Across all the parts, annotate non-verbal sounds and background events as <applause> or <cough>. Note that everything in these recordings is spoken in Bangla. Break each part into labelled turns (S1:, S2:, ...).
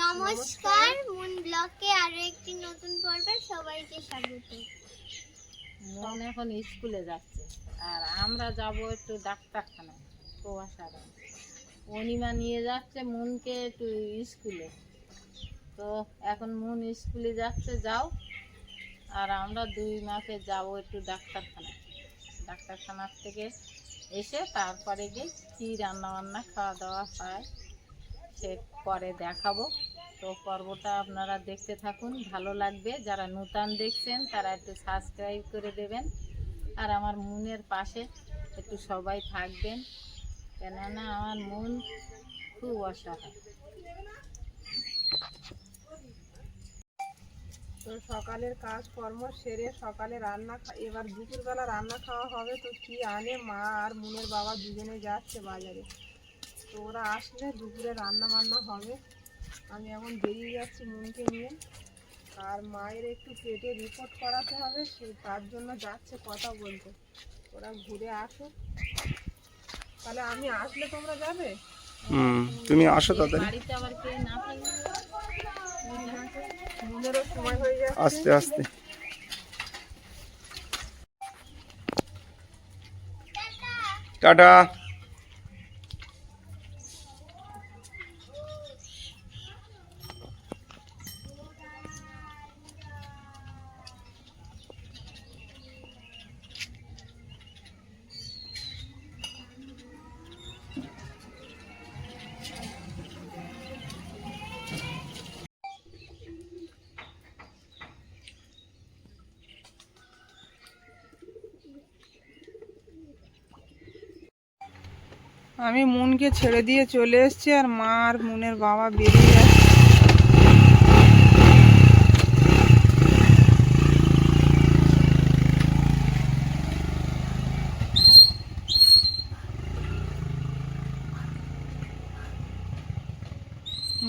S1: নমস্কার মুন ব্লকে আরও একটি নতুন পর্বে সবাইকে স্বাগত।
S2: মন এখন স্কুলে যাচ্ছে। আর আমরা যাব একটু ডাক্তারখানায় প্রবাসারা অনিমা নিয়ে যাচ্ছে মনকে একটু স্কুলে। তো এখন মন স্কুলে যাচ্ছে, যাও। আর আমরা দুই মাকে যাব একটু ডাক্তারখানায়। ডাক্তারখানার থেকে এসে তারপরে গিয়ে কী রান্নাবান্না খাওয়া দাওয়া হয়। সে পরে দেখাবো। তো পর্বটা আপনারা দেখতে থাকুন, ভালো লাগবে। যারা নূতন দেখছেন, তারা একটু সাবস্ক্রাইব করে দেবেন। আর আমার মনের পাশে একটু সবাই থাকবেন। কেননা আমার মন খুব অসহায়।
S3: তো সকালের কাজকর্ম সেরে সকালে রান্না এবার দুপুরবেলা রান্না খাওয়া হবে। তো কি আনে? মা আর মুনের বাবা দুজনে যাচ্ছে বাজারে। তো ওরা আসলে দুপুরে রান্না বান্না হবে। আমি এখন বেরিয়ে যাচ্ছি মুনকে নিয়ে। আর মায়ের একটু পেটে রিপোর্ট করাতে হবে সে তার জন্য যাচ্ছে কথা বলতে। ওরা ঘুরে আসো তাহলে আমি আসলে তোমরা যাবে?
S4: তুমি আসো
S3: হয়ে যাচ্ছে।
S4: আস্তে আস্তে। টাটা।
S3: আমি মুনকে ছেড়ে দিয়ে চলে এসেছি আর মা আর মুনের বাবা বেরিয়ে যাচ্ছে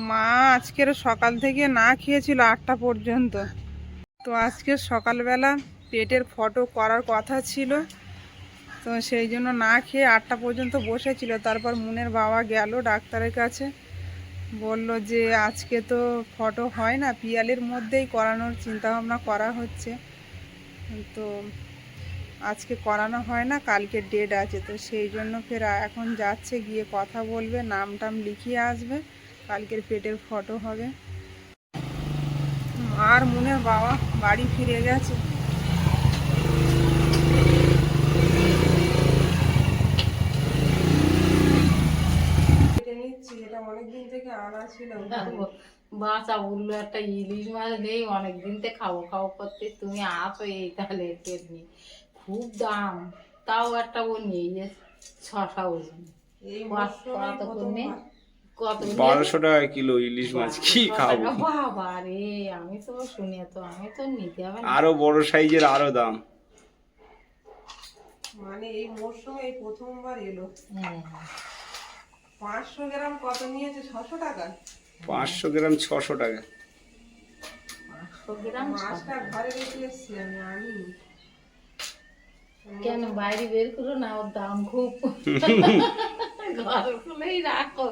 S3: মা আজকের সকাল থেকে না খেয়েছিল আটটা পর্যন্ত। তো আজকে সকালবেলা পেটের ফটো করার কথা ছিল। তো সেই জন্য না খেয়ে আটটা পর্যন্ত বসেছিল। তারপর মুনের বাবা গেল ডাক্তারের কাছে। বলল যে, আজকে তো ফটো হয় না, পিয়ালের মধ্যেই করানোর চিন্তাভাবনা করা হচ্ছে। তো আজকে করানো হয় না, কালকে ডেট আছে। তো সেই জন্য ফের এখন যাচ্ছে, গিয়ে কথা বলবে নাম টাম লিখিয়ে আসবে। কালকের পেটের ফটো হবে। আর মুনের বাবা বাড়ি ফিরে গেছে কেটে নিচ্ছি এটা অনেকদিন থেকে আনা ছিল।
S2: বাঁচা বলল একটা ইলিশ মাছ নেই অনেকদিন থেকে খাব খাব করতে তুমি আসো এই তাহলে খুব দাম তাও একটা ও নিয়ে যে ছশা ওজন।
S4: বারোশো টাকা কিলো ইলিশ মাছ কি খাব?
S2: বাবা রে আমি তো শুনে তো আমি তো নিতে হবে
S4: আরও বড় সাইজের আরও দাম।
S3: মানে এই মরশুমে এই প্রথমবার এলো।
S2: হ্যাঁ।
S3: পাঁচশো গ্রাম কত নিয়েছে? ছশো টাকা?
S4: পাঁচশো গ্রাম ছশো টাকা।
S2: পাঁচশো গ্রাম
S3: মাছটা ঘরে রেখে এসছি আমি আনি।
S2: কেন? বাইরে বের করো না ওর দাম খুব। ঘর খুলেই রাখো।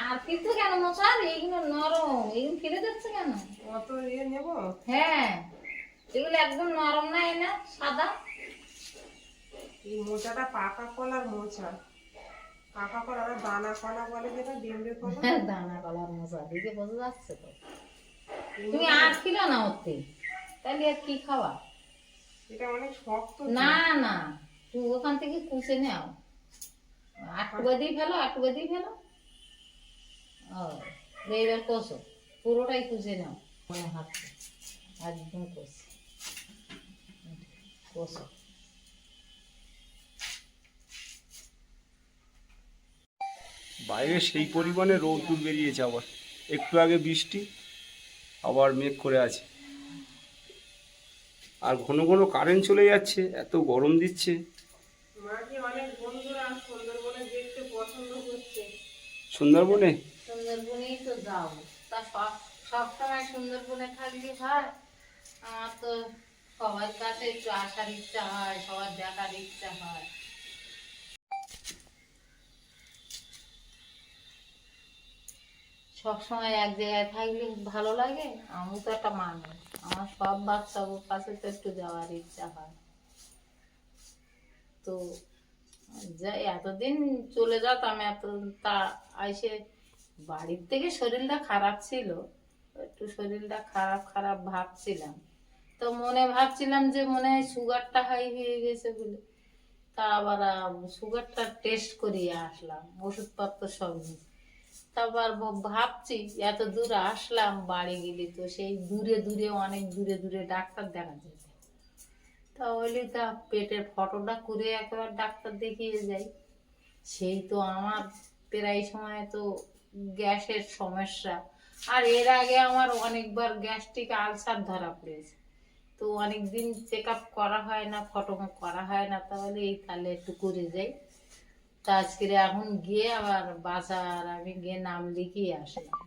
S2: আর কিছু কেন মশার এইগুলো নরম। এইগুলো ফেলে যাচ্ছে কেন?
S3: কত ইয়ে নেব?
S2: হ্যাঁ। এগুলো একদম নরম না এই না সাদা।
S3: এই মোচাটা পাকা কলার মোচা। পাকা কলা দানা কলা বলে যেটা ডেমড়ে কলা?
S2: হ্যাঁ, দানা কলার মশা দিকে বোঝা যাচ্ছে তো। তুমি আর ছিল না ওতে তাহলে আর কি খাওয়া?
S3: এটা অনেক শক্ত
S2: না না। তুই ওখান থেকে কুচে নাও। আটটুকু দিয়ে ফেলো আটটুকু দিয়ে ফেলো। ও এইবার কষো। পুরোটাই কুচে নাও। মনে হাতে একদম কষে। কষো।
S4: বাইরে সেই পরিমাণে রৌদ্র বেরিয়েছে আবার। একটু আগে বৃষ্টি আবার মেঘ করে আছে। আর ঘন ঘন কারেন্ট চলে যাচ্ছে এত গরম দিচ্ছে।
S3: সুন্দরবনে
S2: সুন্দরবনেই তো যাও তা সব সবসময় সুন্দরবনে থাকলে হয় আমার তো সবার কাছে একটু আসার ইচ্ছা হয় সবার দেখার ইচ্ছা হয়। সবসময় এক জায়গায় থাকলে ভালো লাগে, আমি তো একটা মানুষ। আমার সব বাচ্চাগুলোর কাছে তো একটু যাওয়ার ইচ্ছা হয়। তো যাই এতদিন চলে যেতাম, এত তা এসে বাড়ির থেকে শরীরটা খারাপ ছিল, একটু শরীরটা খারাপ খারাপ ভাবছিলাম। তো মনে ভাবছিলাম যে মনে হয় সুগারটা হাই হয়ে গেছে বলে। তা আবার সুগারটা টেস্ট করিয়ে আসলাম, ওষুধপত্র সব নিয়ে। তারপর ভাবছি এত দূর আসলাম, বাড়ি গেলি তো সেই দূরে দূরে, অনেক দূরে দূরে ডাক্তার দেখা যেত তা বলি তা পেটের ফটোটা করে একবার ডাক্তার দেখিয়ে যাই। সেই তো আমার প্রায় সময় তো গ্যাসের সমস্যা। আর এর আগে আমার অনেকবার গ্যাস্ট্রিক আলসার ধরা পড়েছে। তো অনেক দিন চেক আপ করা হয় না ফটো করা হয় না, তাহলে এই তাহলে একটু করে যাই। তা আজকে এখন গিয়ে আবার বাজার আমি গিয়ে নাম লিখিয়ে আসলাম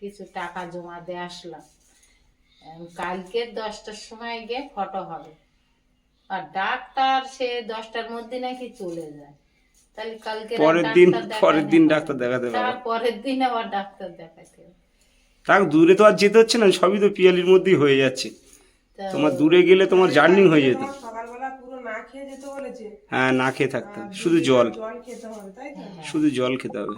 S2: কিছু টাকা জমা দিয়ে আসলাম। কালকে দশটার সময় গিয়ে ফটো হবে। আর ডাক্তার সে দশটার মধ্যে নাকি চলে যায়। তাহলে কালকে
S4: পরের দিন পরের দিন ডাক্তার দেখাতে
S2: তার
S4: পারো
S2: পরের দিন আবার ডাক্তার দেখাতে হবে।
S4: তাক দূরে তো আর যেতে হচ্ছে না সবই তো পিয়ালির মধ্যেই হয়ে যাচ্ছে। তোমার দূরে গেলে তোমার জার্নি হয়ে যেত
S3: তোমার সকালবেলা পুরো না খেয়ে যেতে বলেছে
S4: হ্যাঁ না খেয়ে থাকতে হবে। শুধু জল।
S3: জল খেতে হবে তাই তো?
S4: শুধু জল খেতে হবে।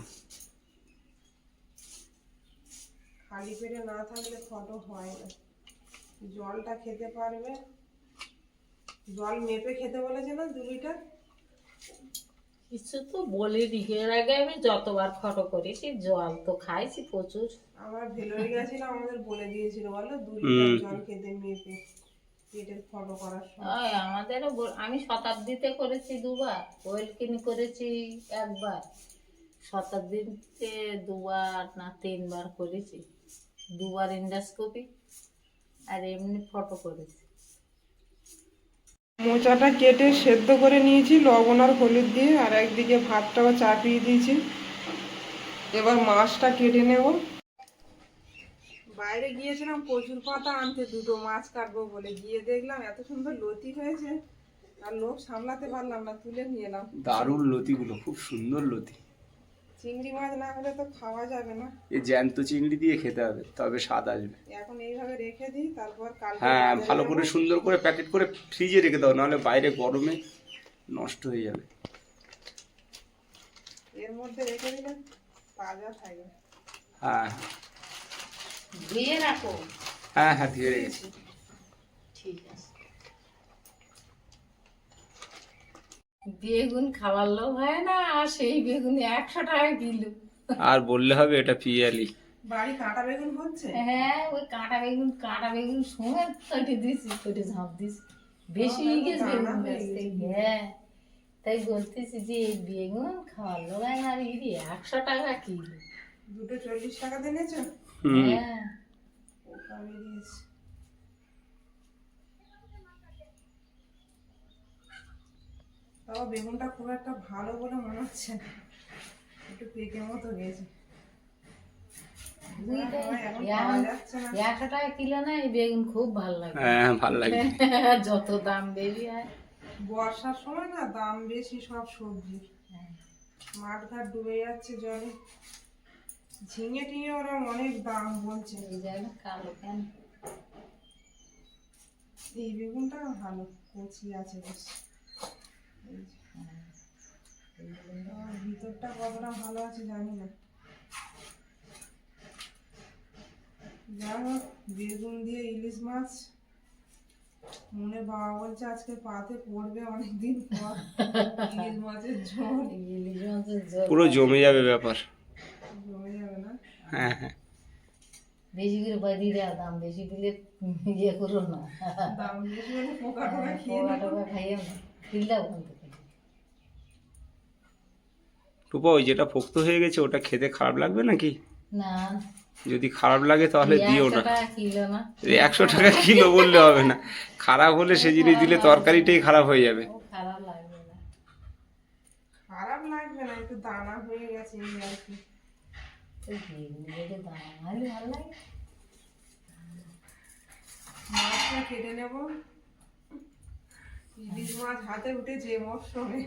S3: খালি পেটে না থাকলে ফটো হয় না। জলটা খেতে পারবে। জল মেপে খেতে বলেছে না দু লিটার
S2: কিছু তো বলিনি। এর আগে আমি যতবার ফটো করেছি জল তো খাইছি প্রচুর।
S3: আমার ভেলোরে গেছিলাম আমাদের বলে দিয়েছিল বলো দু লিটার জল খেতে মেপে। পেটের ফটো করার সময়।
S2: আমাদেরও আমি শতাব্দীতে করেছি দুবার ওয়েলকিন করেছি একবার। শতাব্দীতে দুবার না তিনবার করেছি। দুবার ইন্ডাস্কোপি আর এমনি ফটো করেছি।
S3: মোচাটা কেটে সেদ্ধ করে নিয়েছি লবণ আর হলুদ দিয়ে আর একদিকে ভাতটাও চাপিয়ে দিয়েছি। এবার মাছটা কেটে নেব। বাইরে গিয়েছিলাম কচুর পাতা আনতে দুটো মাছ কাটবো বলে গিয়ে দেখলাম এত সুন্দর লতি হয়েছে। আর লোক সামলাতে পারলাম না তুলে নিয়ে এলাম।
S4: দারুণ লতিগুলো খুব সুন্দর লতি।
S3: চিংড়ি মাছ না হলে তো খাওয়া যাবে না।
S4: এই জ্যান্ত চিংড়ি দিয়ে খেতে হবে তবে স্বাদ আসবে।
S3: এখন এইভাবে রেখে দিই তারপর কালকে
S4: হ্যাঁ ভালো করে সুন্দর করে প্যাকেট করে ফ্রিজে রেখে দাও নাহলে বাইরে গরমে নষ্ট হয়ে যাবে।
S3: এর মধ্যে রেখে দিলে তাজা থাকবে।
S4: হ্যাঁ।
S2: দিয়ে রাখো।
S4: হ্যাঁ হ্যাঁ ধীরে রেখেছি।
S2: ঠিক আছে। বেগুন খাবার লোক হয় না আর সেই বেগুন একশো টাকা কিলো।
S4: আর বললে হবে এটা পিয়ালি।
S3: বাড়ি কাঁটা বেগুন হচ্ছে?
S2: হ্যাঁ ওই কাঁটা বেগুন কাঁটা বেগুন সময় কেটে দিছি কেটে ঝাঁপ দিছি বেশি গেছে বেগুন হ্যাঁ তাই বলতেছি যে এই বেগুন খাওয়ার লোক হয় না আর একশো টাকা কিলো।
S3: দুটো চল্লিশ টাকা দিয়েছ
S2: হ্যাঁ
S3: পোকা বেরিয়েছে তাও বেগুনটা খুব একটা ভালো বলে মনে হচ্ছে না। একটু পেকে মতো গেছে।
S2: একশো টাকা কিলো না এই বেগুন খুব ভালো লাগে।
S4: হ্যাঁ ভালো লাগে। <laughs>
S2: যত দাম বেশি হয়।
S3: বর্ষার সময় না দাম বেশি সব সবজি। মাঠ ঘাট ডুবে যাচ্ছে জলে। ঝিঙে টিঙে ওরা অনেক দাম বলছে।
S2: এই কালো কেন?
S3: এই বেগুনটা ভালো কচি আছে বেশ। ভিতরটা কতটা ভালো আছে জানি না। যাই হোক বেগুন দিয়ে ইলিশ মাছ। মনে বাবা বলছে আজকে পাতে পড়বে অনেকদিন পর। <laughs> ইলিশ মাছের ঝোল।
S2: ইলিশ মাছের ঝোল।
S4: পুরো জমে যাবে ব্যাপার। হ্যাঁ হ্যাঁ।
S2: বেশি করে বাড়ি দেওয়া দাম বেশি দিলে ইয়ে করো না।
S3: দাম বেশি হলে পোকা টোকা খেয়ে
S2: পোকা টোকা খাইও না। কিনলে ওখান
S4: টুপা ওই যেটা পোক্ত হয়ে গেছে ওটা খেতে খারাপ লাগবে নাকি?
S2: না।
S4: যদি খারাপ লাগে তাহলে দিও না। একশো টাকা কিলো বললে হবে না। খারাপ হলে সে জিনিস দিলে তরকারিটাই খারাপ হয়ে যাবে।
S2: খারাপ লাগবে না।
S3: খারাপ লাগবে না একটু দানা হয়ে গেছে
S2: বেগুন ভালো লাগে
S3: মাছটা কেটে নেব। ইলিশ মাছ হাতে উঠেছে মরশুমে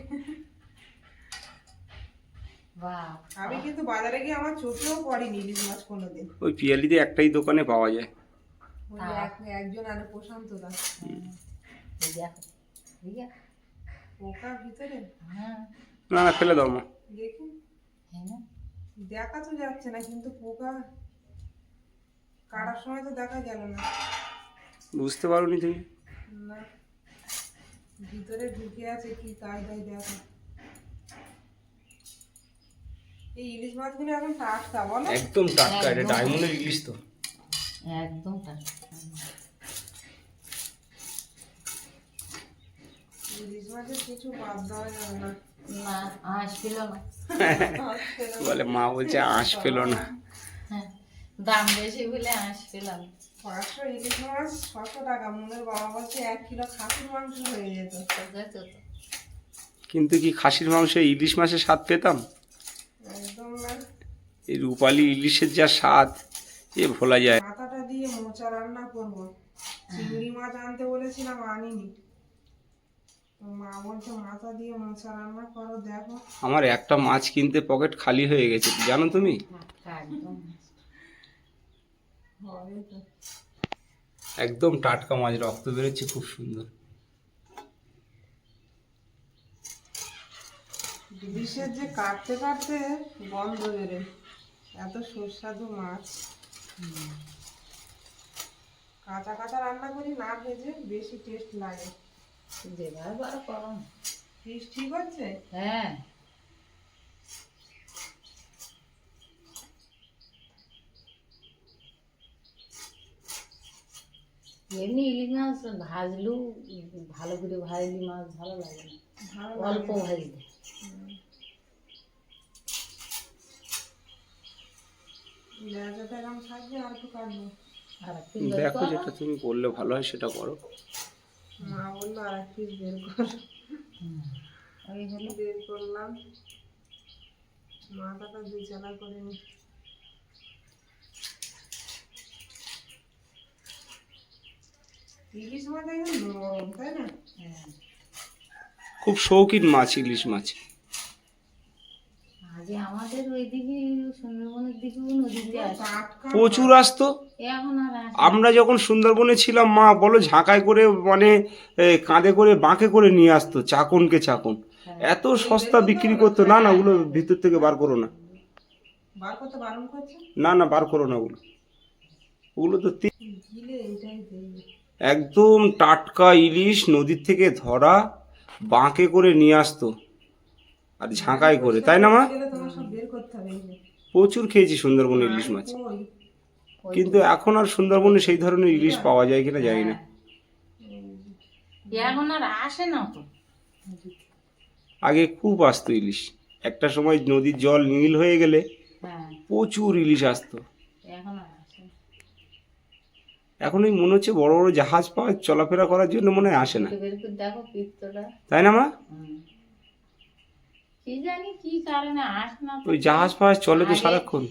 S2: বাহ
S3: আমি কিন্তু বাজারে গিয়ে আমার চোখেও পড়েনি ইলিশ মাছ কোনোদিন।
S4: ওই পিয়ালিতে একটাই দোকানে পাওয়া যায়।
S3: এক- একজন আরে প্রশান্ত দাস। পোকা ভিতরে?
S2: হ্যাঁ।
S4: না না ফেলে দাও মা।
S3: দেখি।
S2: হ্যাঁ
S3: দেখা তো যাচ্ছে না কিন্তু পোকা কাটার সময় তো দেখা গেল না।
S4: বুঝতে পারোনি তুমি?
S3: না ভিতরে ঢুকে আছে কি কায়দায় দেখো। এই ইলিশ মাছগুলো এখন টাটকা বলো।
S4: একদম টাটকা এটা ডায়মন্ডের ইলিশ তো।
S2: একদম তাই
S3: ইলিশ মাছের কিছু বাদ দেওয়া যাবে না।
S2: না
S4: বলে মা বলছে আঁশ পেল না।
S2: হ্যাঁ দাম বেশি বলে আঁশ পেলাম।
S3: পাঁচশো ইলিশ মাছ ছশো টাকা? মনের বাবা বলছে এক কিলো খাসির মাংস হয়ে যেত।
S4: কিন্তু কি খাসির মাংসে ইলিশ মাছের স্বাদ পেতাম?
S3: একদম না।
S4: এই রূপালি ইলিশের যা স্বাদ এ ভোলা যায়।
S3: মাথাটা দিয়ে মোচা রান্না করব। চিংড়ি মাছ আনতে বলেছিলাম আনিনি। মা বলছে মাথা দিয়ে মোচা রান্না করো দেখো।
S4: আমার একটা মাছ কিনতে পকেট খালি হয়ে গেছে জানো তুমি?
S2: একদম।
S3: তো।
S4: একদম টাটকা মাছ রক্ত বেরোচ্ছে খুব সুন্দর।
S3: ইলিশের যে কাটতে কাটতে গন্ধ বেরোয়। এত সুস্বাদু মাছ। কাঁচা কাঁচা রান্না করি না ভেজে বেশি টেস্ট লাগে।
S2: যেভাবে বার করো।
S3: ফিস ঠিক হচ্ছে
S2: হ্যাঁ। এমনি ইলিশ মাছ ভাজলেও ভালো করে ভাজলি মাছ ভালো লাগে না। অল্প ভাজলে।
S4: দেখো যেটা তুমি করলে ভালো হয় সেটা করো।
S3: মা বলল আর এক পিস বের কর
S2: আমি হলো?
S3: বের করলাম। মাথাটা চালা করে নি। ইলিশ মাছ একদম নরম তাই না?
S4: খুব শৌখিন মাছ ইলিশ মাছ।
S2: আগে আমাদের ওইদিকে সুন্দরবনের দিকেও নদীতে আসে।
S4: প্রচুর আসতো।
S2: এখন আর
S4: আমরা যখন সুন্দরবনে ছিলাম মা বলো ঝাঁকায় করে মানে কাঁধে করে বাঁকে করে নিয়ে আসতো চাকনকে চাকন। এত সস্তা বিক্রি করতো। না না ওগুলো ভিতর থেকে বার করো না।
S3: বার করতে
S4: না না বার করো না ওগুলো। ওগুলো তো একদম টাটকা ইলিশ নদীর থেকে ধরা বাঁকে করে নিয়ে আসতো। আর ঝাঁকাই করে তাই না মা। প্রচুর খেয়েছি সুন্দরবনে ইলিশ মাছ। কিন্তু এখন আর সুন্দরবনে সেই ধরনের ইলিশ পাওয়া যায় কিনা জানি না।
S2: এখন আর আসে না
S4: আগে খুব আসতো ইলিশ। একটা সময় নদীর জল নীল হয়ে গেলে
S2: হ্যাঁ।
S4: প্রচুর ইলিশ আসতো।
S2: এখন
S4: ওই মনে হচ্ছে বড় বড় জাহাজ পাওয়া চলাফেরা করার জন্য মনে হয় আসে না। তাই না মা।
S2: কি জানি কি কারণে আসে না
S4: ওই জাহাজ ফাহাজ চলে তো সারাক্ষণ।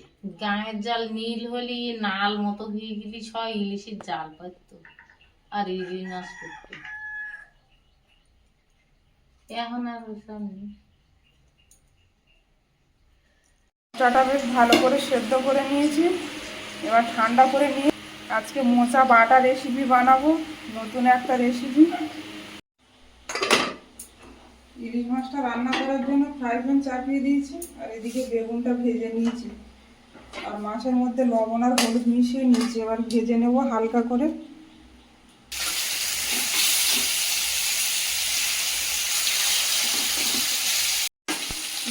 S2: গায়ের জাল নীল হলে নাল মতো হয়ে গেলি সব ইলিশের জাল পাইতো। আর ইলিশ মাছ করতো এখন আর ওসব নেই।
S3: মোচাটা বেশ ভালো করে সেদ্ধ করে নিয়েছি। এবার ঠান্ডা করে নিয়ে আজকে মোচা বাটা রেসিপি বানাবো। নতুন একটা রেসিপি ইলিশ মাছটা রান্না করার জন্য ফ্রাই প্যান চাপিয়ে দিয়েছি, আর এদিকে বেগুনটা ভেজে নিয়েছি। আর মাছের মধ্যে লবণ আর হলুদ মিশিয়ে নিয়েছি, এবার ভেজে নেব হালকা করে।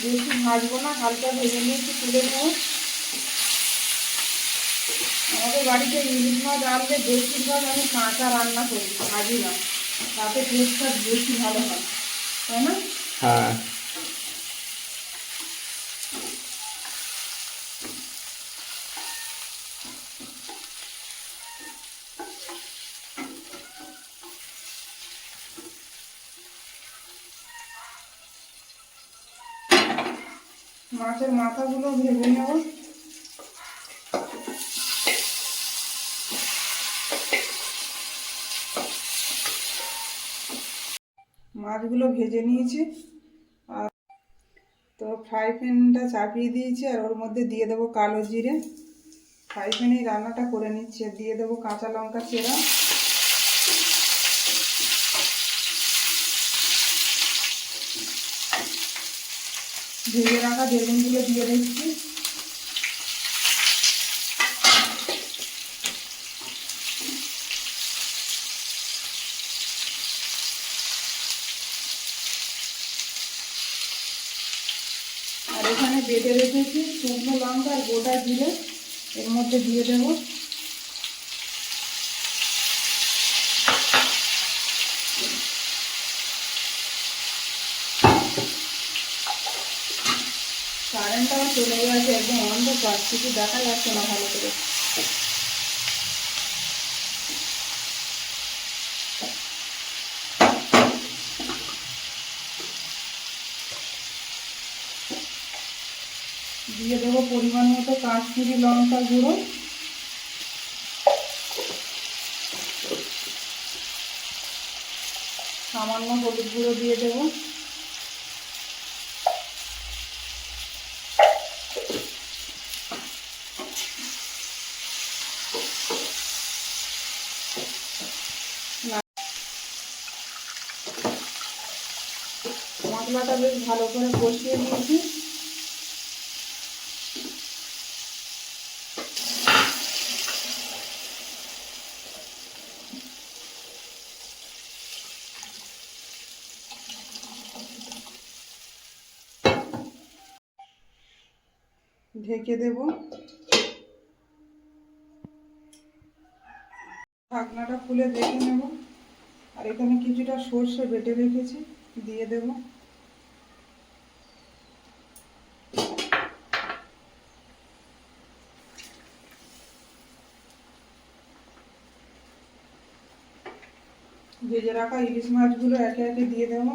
S3: বেশি ভাজবো না, হালকা ভেজে নিয়েছি, তুলে নেব। আমাদের বাড়িতে ইলিশ মাছ আনলে বেশিরভাগ আমি কাঁচা রান্না করি, ভাজি না। তাতে টেস্টটা বেশি ভালো হয়। তাই না
S4: হ্যাঁ
S3: মাছের মাথাগুলো ভেজে নেব মাছগুলো ভেজে নিয়েছি। আর তো ফ্রাই প্যানটা চাপিয়ে দিয়েছি আর ওর মধ্যে দিয়ে দেবো কালো জিরে। ফ্রাই প্যানেই রান্নাটা করে নিচ্ছি আর দিয়ে দেবো কাঁচা লঙ্কা চেরা। ভেজে রাখা বেগুনগুলো দিয়ে দিচ্ছি আর এখানে বেটে রেখেছি শুকনো লঙ্কা আর গোটা জিরে এর মধ্যে দিয়ে দেবো। কারেন্টটাও চলে গেছে, একদম অন্ধকার, কিছু দেখা যাচ্ছে না ভালো করে দিয়ে দেবো পরিমাণ মতো কাশ্মীরি লঙ্কা গুঁড়ো। সামান্য হলুদ গুঁড়ো দিয়ে দেবো। মশলাটা বেশ ভালো করে কষিয়ে দিয়েছি ঢেকে দেব। ঢাকনাটা খুলে দেখে নেব। আর এখানে কিছুটা সর্ষে বেটে রেখেছি, দিয়ে দেব। ভেজে রাখা ইলিশ মাছগুলো একে একে দিয়ে দেবো।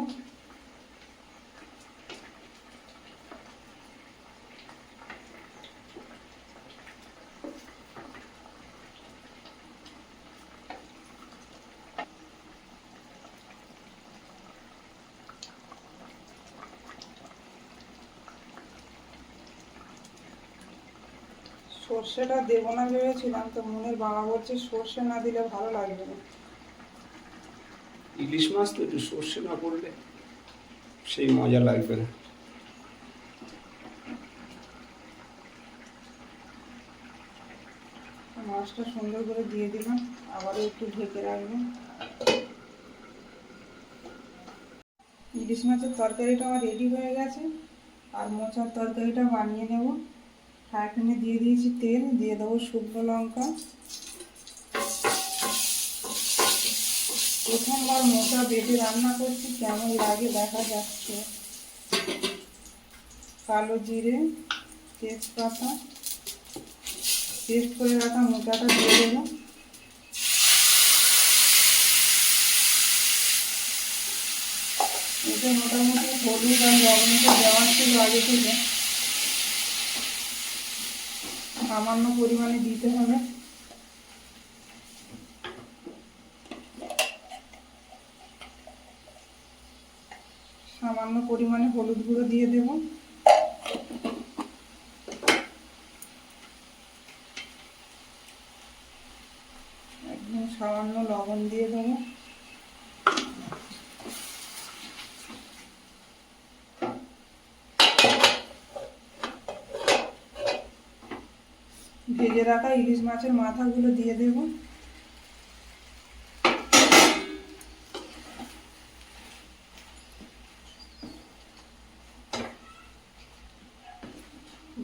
S3: সর্ষেটা দেবো না ভেবেছিলাম তো মনের বাবা বলছে সর্ষে না দিলে ভালো লাগবে না।
S4: ইলিশ মাছ তো একটু সর্ষে না করলে সেই মজা লাগবে না।
S3: মাছটা সুন্দর করে দিয়ে দিলাম আবারও একটু ঢেকে রাখব। ইলিশ মাছের তরকারিটা আমার রেডি হয়ে গেছে আর মোচার তরকারিটা বানিয়ে নেব। প্যানে দিয়ে দিয়েছি তেল, দিয়ে দেবো শুকনো লঙ্কা। প্রথমবার মোচা বেটে রান্না করছি, কেমন লাগে দেখা যাচ্ছে। কালো জিরে, তেজপাতা, পেস্ট করে রাখা মোটাটা দিয়ে দেবো। মোটামুটি হলুদ আর লবণটা দেওয়া ছিল আগে থেকে। সামান্য পরিমাণে দিতে হবে। সামান্য পরিমাণে হলুদ গুঁড়ো দিয়ে দেবো একদম সামান্য লবণ দিয়ে দেবো ভেজে রাখা ইলিশ মাছের মাথাগুলো দিয়ে দেব।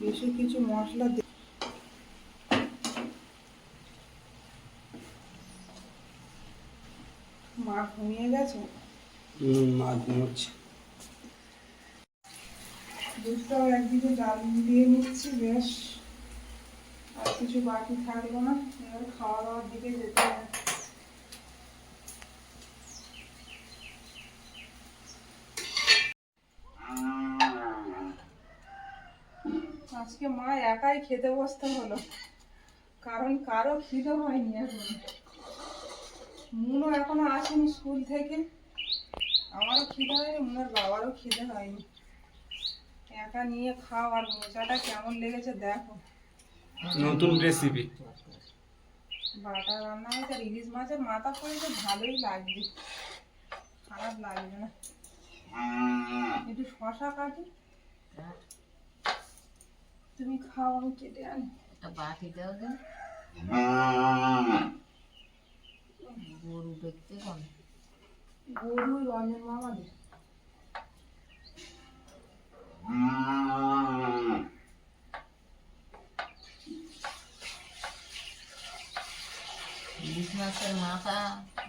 S3: বেশি কিছু মশলা মা ঘুমিয়ে গেছে? দুধটাও একদিকে জাল দিয়ে নিচ্ছি বেশ। কিছু বাকি থাকল না। এবার খাওয়া দাওয়ার দিকে যেতে হবে। আজকে মা একাই খেতে বসতে হলো, কারণ কারও খিদে হয়নি এখন। মুনও এখনও আসেনি স্কুল থেকে। আমারও খিদে হয়নি, মুনের বাবারও খিদে হয়নি। একা নিয়ে খাও আর কেমন লেগেছে দেখো।
S4: নতুন রেসিপি
S3: বাটা রান্না হয়েছে আর ইলিশ মাছের মাথা পড়েছে ভালোই লাগবে। খারাপ লাগবে না। একটু শশা কাটি। তুমি খাও আমি কেটে আনি।
S2: একটা বাটি দাও দিন গরু দেখতে কোন?
S3: গরু রঞ্জন মামাদের।
S2: ইলিশ মাছের মাথা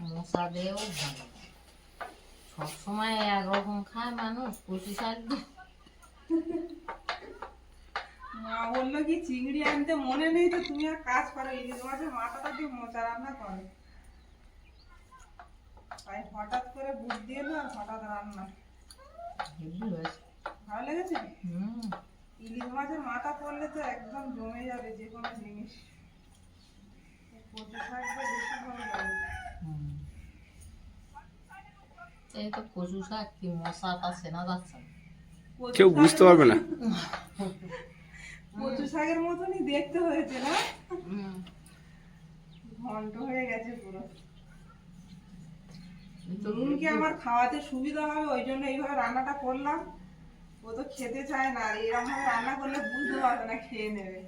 S2: মশা দিয়েও ভালো। সবসময় একরকম খায় মানুষ কচি শাক
S3: মা বলল কি চিংড়ি আনতে মনে নেই তো তুমি আর কাজ করো ইলিশ মাছের মাথাটা দিয়ে মোচা রান্না করো। তাই হঠাৎ করে বুদ্ধি এলো আর হঠাৎ রান্না। ভালো লেগেছে?
S2: হুম।
S3: ইলিশ মাছের মাথা পড়লে তো একদম জমে যাবে যে কোনো জিনিস কচু শাক তো বেশি ভালো লাগে
S2: হুম। এই তো কচু শাক কি যাচ্ছে
S4: কেউ বুঝতে পারবে না।
S3: কচু শাকের মতনই দেখতে হয়েছে না? ঘন্ট হয়ে গেছে পুরো। তরুণকে আমার খাওয়াতে সুবিধা হবে ওই জন্য এইভাবে রান্নাটা করলাম। ও তো খেতে চায় না এরকম ভাবে রান্না করলে বুঝতে পারবে না খেয়ে নেবে।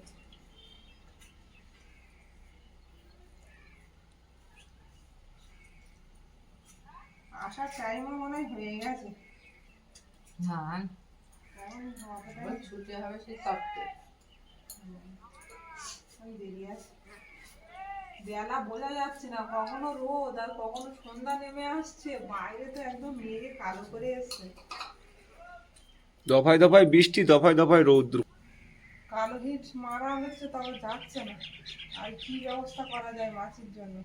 S3: আসার টাইমও মনে হয় হয়ে গেছে।
S2: না ছুটে হবে সেই চারটে
S3: ওই দেরি আছে। বেলা বোঝা যাচ্ছে না কখনো রোদ আর কখনো সন্ধ্যা নেমে আসছে বাইরে তো একদম মেঘে কালো করে এসছে।
S4: দফায় দফায় বৃষ্টি দফায় দফায় রৌদ্র।
S3: কালো হিট মারা হচ্ছে তবে যাচ্ছে না। আর কি ব্যবস্থা করা যায় মাছের জন্য?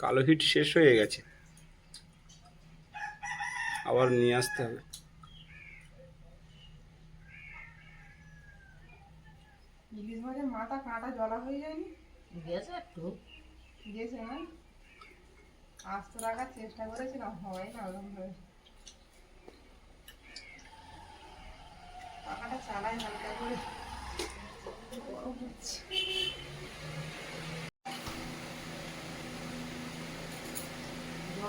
S4: কালো হিট শেষ হয়ে গেছে। আবার নিয়ে আসতে হবে।
S3: ইলিশ মাছের মাথা কাঁটা জলা হয়ে যায়নি?
S2: গেছে একটু।
S3: গেছে না? আস্ত রাখার চেষ্টা করেছিলাম হয় না ওরকম করে। পাখাটা চালাই হালকা করে। গরম হচ্ছে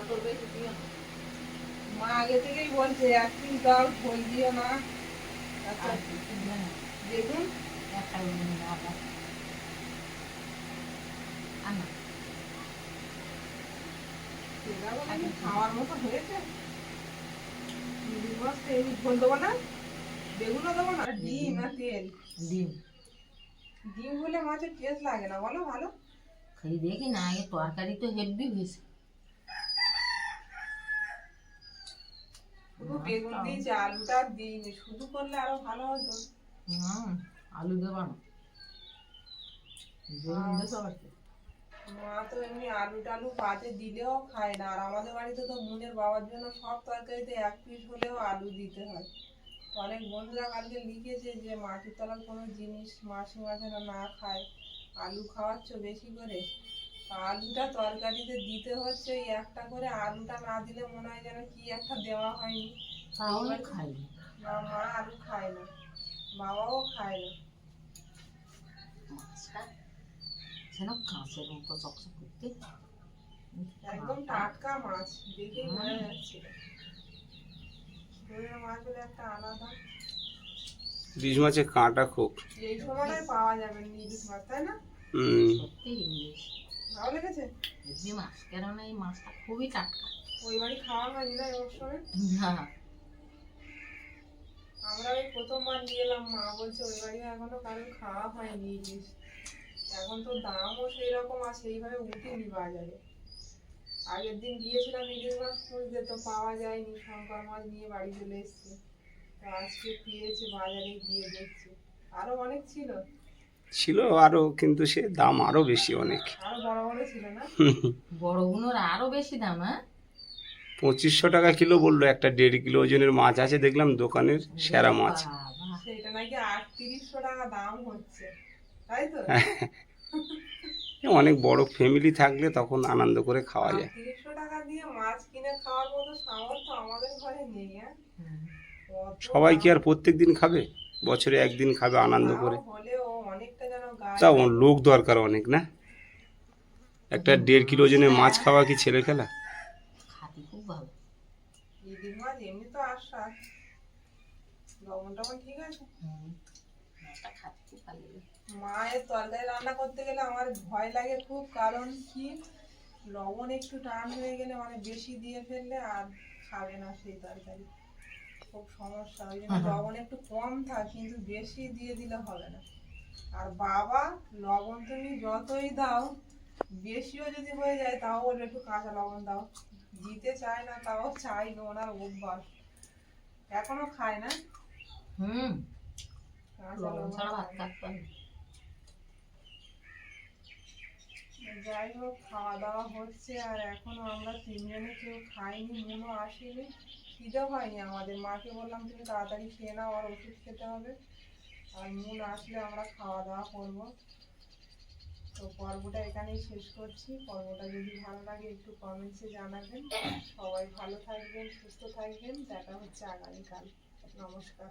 S2: জল বেশি দিও না।
S3: মা আগে থেকেই বলছে একদিন দাও ঝোল দিও না আচ্ছা। দেখুন।
S2: একটা মিনিট আদা। আর না,
S3: সেটা বলে কি খাওয়ার মতো হয়েছে ঝোল দেবো না। বেগুনও দেবো না ডিম না তেল।
S2: ডিম।
S3: ডিম হলে মাছের টেস্ট লাগে না বলো ভালো।
S2: খালি দেখি না আগে তরকারি তো হেভি হয়েছে।
S3: শুধু বেগুন দিয়েছে আলুটা দিইনি শুধু করলে আরও ভালো হতো।
S2: হুম আলু দেবা না। বেগুন দেছো
S3: মা তো এমনি আলু টালু পাতে দিলেও খায় না আর আমাদের বাড়িতে তো মুনের বাবার জন্য সব তরকারিতে এক পিস হলেও আলু দিতে হয়। অনেক বন্ধুরা কালকে লিখেছে যে মাটির তলার কোনো জিনিস মাসিমা যেন না খায় আলু খাওয়াচ্ছ বেশি করে? আলুটা তরকারিতে দিতে হচ্ছে ওই একটা করে আলুটা না দিলে মনে হয় যেন কি একটা দেওয়া হয়নি।
S2: তাহলে খাই না।
S3: মা আলু খায় না বাবাও খায় না।
S2: যেন কাঁচের মতো চকচক করতে
S3: একদম টাটকা মাছ দেখেই বোঝা যাচ্ছে। দইয়ের মাছ হলে একটা আলাদা।
S4: ইলিশ মাছে কাঁটা খুব।
S3: এই সময়টাই পাওয়া যাবে না ইলিশ মাছ তাই না?
S4: হুম।
S2: সত্যি ইংলিশ।
S3: ভালো লেগেছে?
S2: হেভি মাছ কেননা এই মাছটা খুবই টাটকা।
S3: ওই বাড়ি খাওয়া হয়নি না সময়
S2: না।
S3: আমরা ওই প্রথমবার নিয়ে এলাম মা বলছে ওই বাড়ি এখনও কারও খাওয়া হয়নি ইলিশ এখন তো দামও সেই রকম আর সেইভাবে উঠেনি বাজারে। আগের দিন গিয়েছিলাম ইলিশ মাছ খুঁজতে তো পাওয়া যায়নি শঙ্কর মাছ নিয়ে বাড়ি চলে এসছে। তো আজকে পেয়েছে বাজারে গিয়ে দেখছি। আরও অনেক ছিল।
S4: ছিল আরও কিন্তু সে দাম আরও বেশি অনেক।
S3: আরও বড় বড় ছিল না?
S2: বড়গুলোর আরও বেশি দাম হ্যাঁ?
S4: পঁচিশশো টাকা কিলো বলল একটা দেড় কিলো ওজনের মাছ আছে দেখলাম দোকানের সেরা মাছ।
S2: বাবা,
S3: সেটা নাকি আটত্রিশশো টাকা দাম হচ্ছে তাই তো?
S4: অনেক বড় ফ্যামিলি থাকলে তখন আনন্দ করে খাওয়া যায়।
S3: তিনশো টাকা দিয়ে মাছ কিনে খাওয়ার মতো সামর্থ্য আমাদের ঘরে নেই হ্যাঁ?
S4: সবাই কি আর প্রত্যেক দিন খাবে? বছরে একদিন খাবে আনন্দ করে
S3: তাও হলেও অনেকটা যেন গায়ে
S4: তা ও- লোক দরকার অনেক না? একটা দেড় কিলো ওজনের মাছ খাওয়া কি ছেলে খেলা।
S3: মায়ের তরকারি রান্না করতে গেলে আমার ভয় লাগে খুব কারণ কি? লবণ একটু টান হয়ে গেলে মানে বেশি দিয়ে ফেললে আর খাবে না সেই তরকারি। খুব সমস্যা ওই জন্য লবণ একটু কম থাক কিন্তু বেশি দিয়ে দিলে হবে না। আর বাবা লবণ তুমি যতই দাও বেশিও যদি হয়ে যায় তাও বলবে একটু কাঁচা লবণ দাও। দিতে চায় না তাও চাই না ওনার অভ্যাস। এখনও খায় না?
S2: হুম।
S3: যাই হোক খাওয়া দাওয়া হচ্ছে আর এখনও আমরা তিনজনে কেউ খাইনি মনও আসেনি। খিদে হয়নি আমাদের। মাকে বললাম তুমি তাড়াতাড়ি খেয়ে নাও আর ওষুধ খেতে হবে। আর মন আসলে আমরা খাওয়া দাওয়া করব। তো পর্বটা এখানেই শেষ করছি। পর্বটা যদি ভালো লাগে একটু কমেন্টসে জানাবেন। সবাই ভালো থাকবেন, সুস্থ থাকবেন। দেখা হচ্ছে আগামীকাল। নমস্কার।